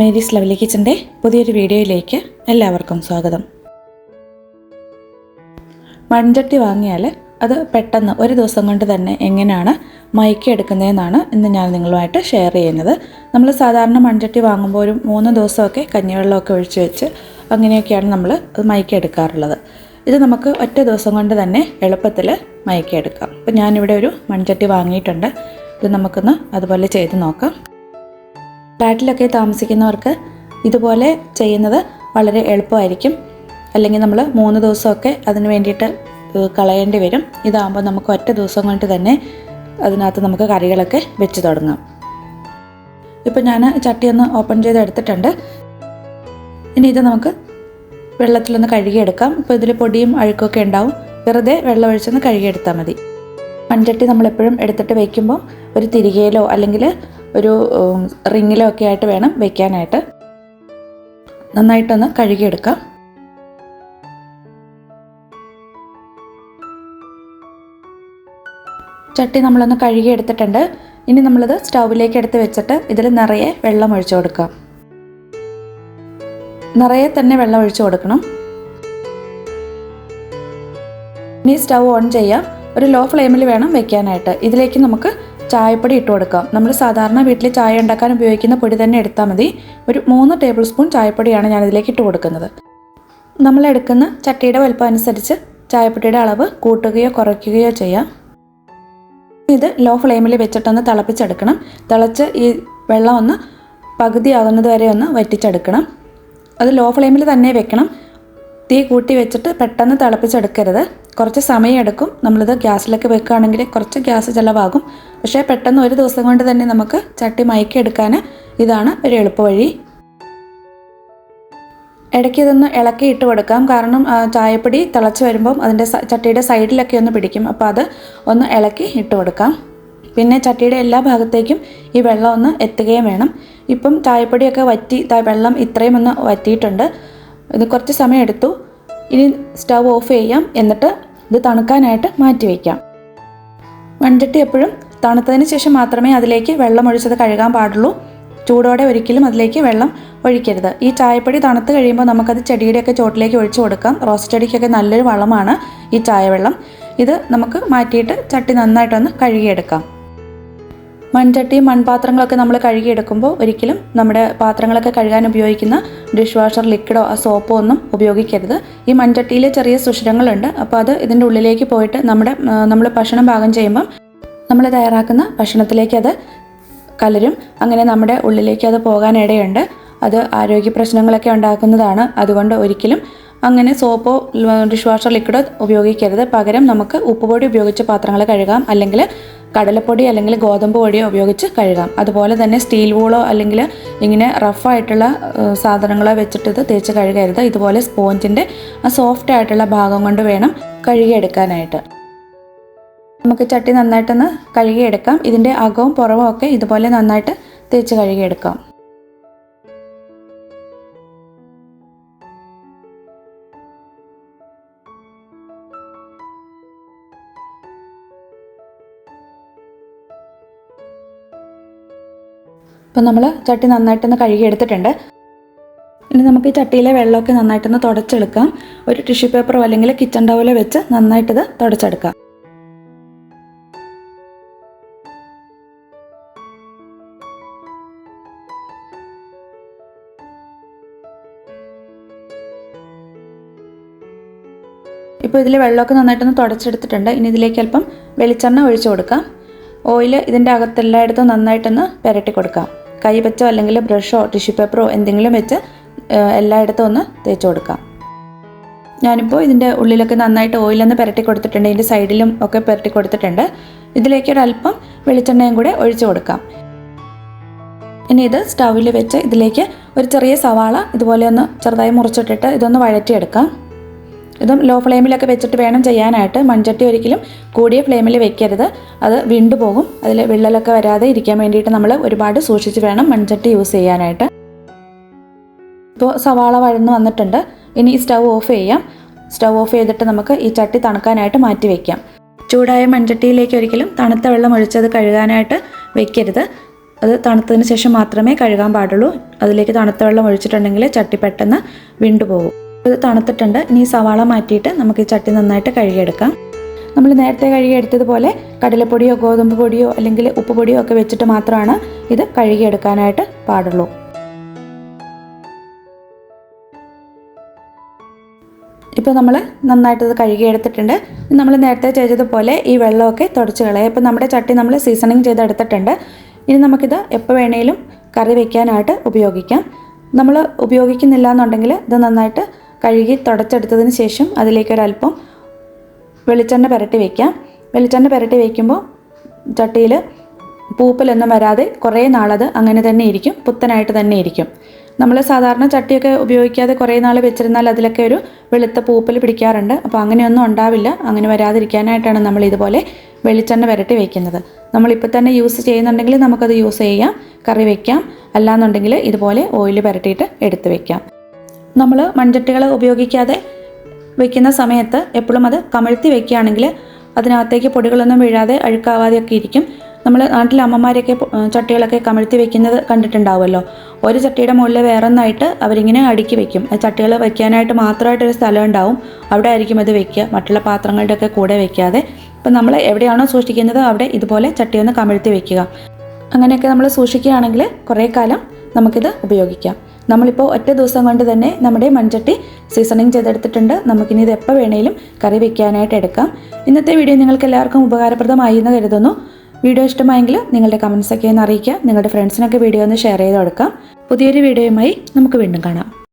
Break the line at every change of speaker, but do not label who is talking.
Mary's lovely കിച്ചന്റെ പുതിയൊരു വീഡിയോയിലേക്ക് എല്ലാവർക്കും സ്വാഗതം. മൺചട്ടി വാങ്ങിയാൽ അത് പെട്ടെന്ന് ഒരു ദിവസം കൊണ്ട് തന്നെ എങ്ങനെയാണ് മയക്കി എടുക്കുന്നതെന്നാണ് ഇന്ന് ഞാൻ നിങ്ങളുമായിട്ട് ഷെയർ ചെയ്യുന്നത്. നമ്മൾ സാധാരണ മൺചട്ടി വാങ്ങുമ്പോൾ ഒരു മൂന്ന് ദിവസമൊക്കെ കഞ്ഞിവെള്ളമൊക്കെ ഒഴിച്ച് വെച്ച് അങ്ങനെയൊക്കെയാണ് നമ്മൾ അത് മയക്കി എടുക്കാറുള്ളത്. ഇത് നമുക്ക് ഒറ്റ ദിവസം കൊണ്ട് തന്നെ എളുപ്പത്തിൽ മയക്കി എടുക്കാം. അപ്പോൾ ഞാനിവിടെ ഒരു മൺചട്ടി വാങ്ങിയിട്ടുണ്ട്. ഇത് നമുക്കൊന്ന് അതുപോലെ ചെയ്ത് നോക്കാം. ഫ്ലാറ്റിലൊക്കെ താമസിക്കുന്നവർക്ക് ഇതുപോലെ ചെയ്യുന്നത് വളരെ എളുപ്പമായിരിക്കും. അല്ലെങ്കിൽ നമ്മൾ മൂന്ന് ദിവസമൊക്കെ അതിന് വേണ്ടിയിട്ട് കളയേണ്ടി വരും. ഇതാകുമ്പോൾ നമുക്ക് ഒറ്റ ദിവസം കൊണ്ട് തന്നെ അതിനകത്ത് നമുക്ക് കറികളൊക്കെ വെച്ച് തുടങ്ങാം. ഇപ്പം ഞാൻ ചട്ടി ഒന്ന് ഓപ്പൺ ചെയ്ത് എടുത്തിട്ടുണ്ട്. ഇനി ഇത് നമുക്ക് വെള്ളത്തിലൊന്ന് കഴുകിയെടുക്കാം. ഇപ്പോൾ ഇതിൽ പൊടിയും അഴുക്കൊക്കെ ഉണ്ടാവും. വെറുതെ വെള്ളം ഒഴിച്ചൊന്ന് കഴുകിയെടുത്താൽ മതി. മൺചട്ടി നമ്മളെപ്പോഴും എടുത്തിട്ട് വയ്ക്കുമ്പോൾ ഒരു തിരികയിലോ അല്ലെങ്കിൽ ഒരു റിങ്ങിലോ ഒക്കെ ആയിട്ട് വേണം വെക്കാനായിട്ട്. നന്നായിട്ടൊന്ന് കഴുകിയെടുക്കാം. ചട്ടി നമ്മളൊന്ന് കഴുകിയെടുത്തിട്ടുണ്ട്. ഇനി നമ്മളിത് സ്റ്റൗവിലേക്ക് എടുത്ത് വെച്ചിട്ട് ഇതിൽ നിറയെ വെള്ളം ഒഴിച്ചു കൊടുക്കാം. നിറയെ തന്നെ വെള്ളം ഒഴിച്ചു കൊടുക്കണം. ഇനി സ്റ്റൗ ഓൺ ചെയ്യാം. ഒരു ലോ ഫ്ലെയിമിൽ വേണം വെക്കാനായിട്ട്. ഇതിലേക്ക് നമുക്ക് ചായപ്പൊടി ഇട്ട് കൊടുക്കാം. നമ്മൾ സാധാരണ വീട്ടിൽ ചായ ഉണ്ടാക്കാൻ ഉപയോഗിക്കുന്ന പൊടി തന്നെ എടുത്താൽ മതി. ഒരു മൂന്ന് ടേബിൾ സ്പൂൺ ചായപ്പൊടിയാണ് ഞാൻ ഇതിലേക്ക് ഇട്ട് കൊടുക്കുന്നത്. നമ്മൾ എടുക്കുന്ന ചട്ടിയുടെ വലുപ്പം അനുസരിച്ച് ചായപ്പൊടിയുടെ അളവ് കൂട്ടുകയോ കുറയ്ക്കുകയോ ചെയ്യാം. ഇത് ലോ ഫ്ലെയിമിൽ വെച്ചിട്ടൊന്ന് തിളപ്പിച്ചെടുക്കണം. തിളച്ച് ഈ വെള്ളം ഒന്ന് പകുതിയാകുന്നത് വരെ ഒന്ന് വറ്റിച്ചെടുക്കണം. അത് ലോ ഫ്ലെയിമിൽ തന്നെ വെക്കണം. തീ കൂട്ടി വെച്ചിട്ട് പെട്ടെന്ന് തിളപ്പിച്ചെടുക്കരുത്. കുറച്ച് സമയം എടുക്കും നമ്മളിത് ഗ്യാസിലൊക്കെ വെക്കുകയാണെങ്കിൽ കുറച്ച് ഗ്യാസ് ചിലവാകും. പക്ഷേ പെട്ടെന്ന് ഒരു ദിവസം കൊണ്ട് തന്നെ നമുക്ക് ചട്ടി മയക്കിയെടുക്കാൻ ഇതാണ് ഒരു എളുപ്പവഴി. ഇടയ്ക്ക് ഇതൊന്ന് ഇളക്കി ഇട്ട് കൊടുക്കാം. കാരണം ചായപ്പൊടി തിളച്ച് വരുമ്പം അതിന്റെ ചട്ടിയുടെ സൈഡിലൊക്കെ ഒന്ന് പിടിക്കും. അപ്പോൾ അത് ഒന്ന് ഇളക്കി ഇട്ട് കൊടുക്കാം. പിന്നെ ചട്ടിയുടെ എല്ലാ ഭാഗത്തേക്കും ഈ വെള്ളം ഒന്ന് എത്തുകയും വേണം. ഇപ്പം ചായപ്പൊടിയൊക്കെ വറ്റി വെള്ളം ഇത്രയും ഒന്ന് വറ്റിയിട്ടുണ്ട്. ഇത് കുറച്ച് സമയം എടുത്തു. ഇനി സ്റ്റവ് ഓഫ് ചെയ്യാം. എന്നിട്ട് ഇത് തണുക്കാനായിട്ട് മാറ്റി വയ്ക്കാം മൺചട്ടി എപ്പോഴും തണുത്തതിന് ശേഷം മാത്രമേ അതിലേക്ക് വെള്ളം ഒഴിച്ചത് കഴുകാൻ പാടുള്ളൂ. ചൂടോടെ ഒരിക്കലും അതിലേക്ക് വെള്ളം ഒഴിക്കരുത്. ഈ ചായപ്പൊടി തണുത്ത് കഴിയുമ്പോൾ നമുക്കത് ചെടിയുടെയൊക്കെ ചോട്ടിലേക്ക് ഒഴിച്ചു കൊടുക്കാം. റോസ് ചെടിക്കൊക്കെ നല്ലൊരു വളമാണ് ഈ ചായവെള്ളം. ഇത് നമുക്ക് മാറ്റിയിട്ട് ചട്ടി നന്നായിട്ടൊന്ന് കഴുകിയെടുക്കാം. മൺചട്ടിയും മൺപാത്രങ്ങളൊക്കെ നമ്മൾ കഴുകിയെടുക്കുമ്പോൾ ഒരിക്കലും നമ്മുടെ പാത്രങ്ങളൊക്കെ കഴുകാൻ ഉപയോഗിക്കുന്ന ഡിഷ് വാഷർ ലിക്വിഡോ ആ സോപ്പോ ഒന്നും ഉപയോഗിക്കരുത്. ഈ മൺചട്ടിയിൽ ചെറിയ സുഷിരങ്ങളുണ്ട്. അപ്പോൾ അത് ഇതിന്റെ ഉള്ളിലേക്ക് പോയിട്ട് നമ്മുടെ നമ്മൾ ഭക്ഷണം പാകം ചെയ്യുമ്പം നമ്മൾ തയ്യാറാക്കുന്ന ഭക്ഷണത്തിലേക്ക് അത് കലരും. അങ്ങനെ നമ്മുടെ ഉള്ളിലേക്ക് അത് പോകാനിടയുണ്ട് അത് ആരോഗ്യ പ്രശ്നങ്ങളൊക്കെ ഉണ്ടാക്കുന്നതാണ്. അതുകൊണ്ട് ഒരിക്കലും അങ്ങനെ സോപ്പോ ഡിഷ് വാഷർ ലിക്വിഡോ ഉപയോഗിക്കരുത്. പകരം നമുക്ക് ഉപ്പുപൊടി ഉപയോഗിച്ച് പാത്രങ്ങൾ കഴുകാം. അല്ലെങ്കിൽ കടലപ്പൊടി അല്ലെങ്കിൽ ഗോതമ്പ് പൊടിയോ ഉപയോഗിച്ച് കഴുകാം. അതുപോലെ തന്നെ സ്റ്റീൽ വൂളോ അല്ലെങ്കിൽ ഇങ്ങനെ റഫായിട്ടുള്ള സാധനങ്ങളോ വെച്ചിട്ട് ഇത് തേച്ച് കഴുകരുത്. ഇതുപോലെ സ്പോഞ്ചിന്റെ ആ സോഫ്റ്റ് ആയിട്ടുള്ള ഭാഗം കൊണ്ട് വേണം കഴുകിയെടുക്കാനായിട്ട്. നമുക്ക് ചട്ടി നന്നായിട്ടൊന്ന് കഴുകിയെടുക്കാം. ഇതിന്റെ അകവും പുറവും ഒക്കെ ഇതുപോലെ നന്നായിട്ട് തേച്ച് കഴുകിയെടുക്കാം. ഇപ്പം നമ്മൾ ചട്ടി നന്നായിട്ടൊന്ന് കഴുകിയെടുത്തിട്ടുണ്ട്. ഇനി നമുക്ക് ഈ ചട്ടിയിലെ വെള്ളമൊക്കെ നന്നായിട്ടൊന്ന് തുടച്ചെടുക്കാം. ഒരു ടിഷ്യൂ പേപ്പറോ അല്ലെങ്കിൽ കിച്ചൺ ടവലോ വെച്ച് നന്നായിട്ടത് തുടച്ചെടുക്കാം. ഇപ്പോൾ ഇതിൽ വെള്ളമൊക്കെ നന്നായിട്ടൊന്ന് തുടച്ചെടുത്തിട്ടുണ്ട്. ഇനി ഇതിലേക്ക് അല്പം വെളിച്ചെണ്ണ ഒഴിച്ചു കൊടുക്കാം. ഓയിൽ ഇതിന്റെ അകത്തെല്ലായിടത്തും നന്നായിട്ടൊന്ന് പുരട്ടി കൊടുക്കാം. കൈ അല്ലെങ്കിൽ ബ്രഷോ ടിഷ്യൂ പേപ്പറോ എന്തെങ്കിലും വെച്ച് എല്ലായിടത്തും ഒന്ന് തേച്ച് കൊടുക്കാം. ഞാനിപ്പോൾ ഇതിന്റെ ഉള്ളിലൊക്കെ നന്നായിട്ട് ഓയിലൊന്ന് പുരട്ടി കൊടുത്തിട്ടുണ്ട്. ഇതിന്റെ സൈഡിലും ഒക്കെ പുരട്ടി കൊടുത്തിട്ടുണ്ട്. ഇതിലേക്ക് ഒരല്പം വെളിച്ചെണ്ണയും കൂടെ ഒഴിച്ചു കൊടുക്കാം. ഇനി ഇത് സ്റ്റൗവിൽ വെച്ച് ഇതിലേക്ക് ഒരു ചെറിയ സവാള ഇതുപോലെ ഒന്ന് ചെറുതായി മുറിച്ചിട്ടിട്ട് ഇതൊന്ന് വഴറ്റിയെടുക്കാം. ഇതും ലോ ഫ്ലെയിമിലൊക്കെ വെച്ചിട്ട് വേണം ചെയ്യാനായിട്ട്. മൺചട്ടി ഒരിക്കലും കൂടിയ ഫ്ലെയിമിൽ വെക്കരുത്. അത് വിണ്ടുപോകും അതിൽ വിള്ളലൊക്കെ വരാതെ ഇരിക്കാൻ വേണ്ടിയിട്ട് നമ്മൾ ഒരുപാട് സൂക്ഷിച്ച് വേണം മൺചട്ടി യൂസ് ചെയ്യാനായിട്ട്. ഇപ്പോൾ സവാള വഴന്ന് വന്നിട്ടുണ്ട്. ഇനി സ്റ്റൗ ഓഫ് ചെയ്യാം. സ്റ്റൗ ഓഫ് ചെയ്തിട്ട് നമുക്ക് ഈ ചട്ടി തണുക്കാനായിട്ട് മാറ്റി വയ്ക്കാം ചൂടായ മൺചട്ടിയിലേക്ക് ഒരിക്കലും തണുത്ത വെള്ളം ഒഴിച്ചത് കഴുകാനായിട്ട് വെക്കരുത്. അത് തണുത്തതിന് ശേഷം മാത്രമേ കഴുകാൻ പാടുള്ളൂ. അതിലേക്ക് തണുത്ത വെള്ളം ഒഴിച്ചിട്ടുണ്ടെങ്കിൽ ചട്ടി പെട്ടെന്ന് വിണ്ടുപോകും ഇത് തണുത്തിട്ടുണ്ട്. ഇനി സവാള മാറ്റിയിട്ട് നമുക്ക് ഈ ചട്ടി നന്നായിട്ട് കഴുകിയെടുക്കാം. നമ്മൾ നേരത്തെ കഴുകിയെടുത്തതുപോലെ കടലപ്പൊടിയോ ഗോതമ്പ് പൊടിയോ അല്ലെങ്കിൽ ഉപ്പ് പൊടിയോ ഒക്കെ വെച്ചിട്ട് മാത്രമാണ് ഇത് കഴുകിയെടുക്കാനായിട്ട് പാടുള്ളൂ. ഇപ്പോൾ നമ്മൾ നന്നായിട്ടത് കഴുകിയെടുത്തിട്ടുണ്ട്. നമ്മൾ നേരത്തെ ചെയ്തതുപോലെ ഈ വെള്ളമൊക്കെ തുടച്ച് കളയാം. ഇപ്പോൾ നമ്മുടെ ചട്ടി നമ്മൾ സീസണിങ് ചെയ്തെടുത്തിട്ടുണ്ട്. ഇനി നമുക്കിത് എപ്പോൾ വേണേലും കറി വയ്ക്കാനായിട്ട് ഉപയോഗിക്കാം. നമ്മൾ ഉപയോഗിക്കുന്നില്ല എന്നുണ്ടെങ്കിൽ ഇത് നന്നായിട്ട് കഴുകി തുടച്ചെടുത്തതിന് ശേഷം അതിലേക്ക് ഒരല്പം വെളിച്ചെണ്ണ പുരട്ടി വയ്ക്കാം വെളിച്ചെണ്ണ പുരട്ടി വയ്ക്കുമ്പോൾ ചട്ടിയിൽ പൂപ്പലൊന്നും വരാതെ കുറേ നാളത് അങ്ങനെ തന്നെ ഇരിക്കും. പുത്തനായിട്ട് തന്നെ ഇരിക്കും. നമ്മൾ സാധാരണ ചട്ടിയൊക്കെ ഉപയോഗിക്കാതെ കുറേ നാൾ വെച്ചിരുന്നാൽ അതിലൊക്കെ ഒരു വെളുത്ത പൂപ്പൽ പിടിക്കാറുണ്ട്. അപ്പോൾ അങ്ങനെയൊന്നും ഉണ്ടാവില്ല. അങ്ങനെ വരാതിരിക്കാനായിട്ടാണ് നമ്മൾ ഇതുപോലെ വെളിച്ചെണ്ണ പുരട്ടി വയ്ക്കുന്നത് നമ്മളിപ്പോൾ തന്നെ യൂസ് ചെയ്യുന്നുണ്ടെങ്കിൽ നമുക്കത് യൂസ് ചെയ്യാം. കറി വയ്ക്കാം അല്ലാന്നുണ്ടെങ്കിൽ ഇതുപോലെ ഓയിൽ പുരട്ടിയിട്ട് എടുത്ത് വയ്ക്കാം നമ്മൾ മൺചട്ടികൾ ഉപയോഗിക്കാതെ വെക്കുന്ന സമയത്ത് എപ്പോഴും അത് കമഴ്ത്തി വെക്കുകയാണെങ്കിൽ അതിനകത്തേക്ക് പൊടികളൊന്നും വീഴാതെ അഴുക്കാവാതെയൊക്കെ ഇരിക്കും. നമ്മൾ നാട്ടിലെ അമ്മമാരൊക്കെ ചട്ടികളൊക്കെ കമഴ്ത്തി വെക്കുന്നത് കണ്ടിട്ടുണ്ടാവുമല്ലോ. ഒരു ചട്ടിയുടെ മുകളിൽ വേറൊന്നായിട്ട് അവരിങ്ങനെ അടുക്കി വെക്കും. ചട്ടികൾ വെക്കാനായിട്ട് മാത്രമായിട്ടൊരു സ്ഥലം ഉണ്ടാവും. അവിടെ ആയിരിക്കും അത് വെക്കുക. മറ്റുള്ള പാത്രങ്ങളുടെയൊക്കെ കൂടെ വെക്കാതെ. ഇപ്പം നമ്മൾ എവിടെയാണോ സൂക്ഷിക്കുന്നത് അവിടെ ഇതുപോലെ ചട്ടി ഒന്ന് കമഴ്ത്തി വെക്കുക. അങ്ങനെയൊക്കെ നമ്മൾ സൂക്ഷിക്കുകയാണെങ്കിൽ കുറേ കാലം നമുക്കിത് ഉപയോഗിക്കാം. നമ്മളിപ്പോൾ ഒറ്റ ദിവസം കൊണ്ട് തന്നെ നമ്മുടെ മൺചട്ടി സീസണിങ് ചെയ്തെടുത്തിട്ടുണ്ട്. നമുക്കിനി ഇത് എപ്പോൾ വേണേലും കറി വെക്കാനായിട്ട് എടുക്കാം. ഇന്നത്തെ വീഡിയോ നിങ്ങൾക്ക് എല്ലാവർക്കും ഉപകാരപ്രദമായി എന്ന് കരുതുന്നു. വീഡിയോ ഇഷ്ടമായെങ്കിൽ നിങ്ങളുടെ കമൻസൊക്കെ ഒന്ന് അറിയിക്കുക. നിങ്ങളുടെ ഫ്രണ്ട്സിനൊക്കെ വീഡിയോ ഒന്ന് ഷെയർ ചെയ്ത് കൊടുക്കാം. പുതിയൊരു വീഡിയോയുമായി നമുക്ക് വീണ്ടും കാണാം.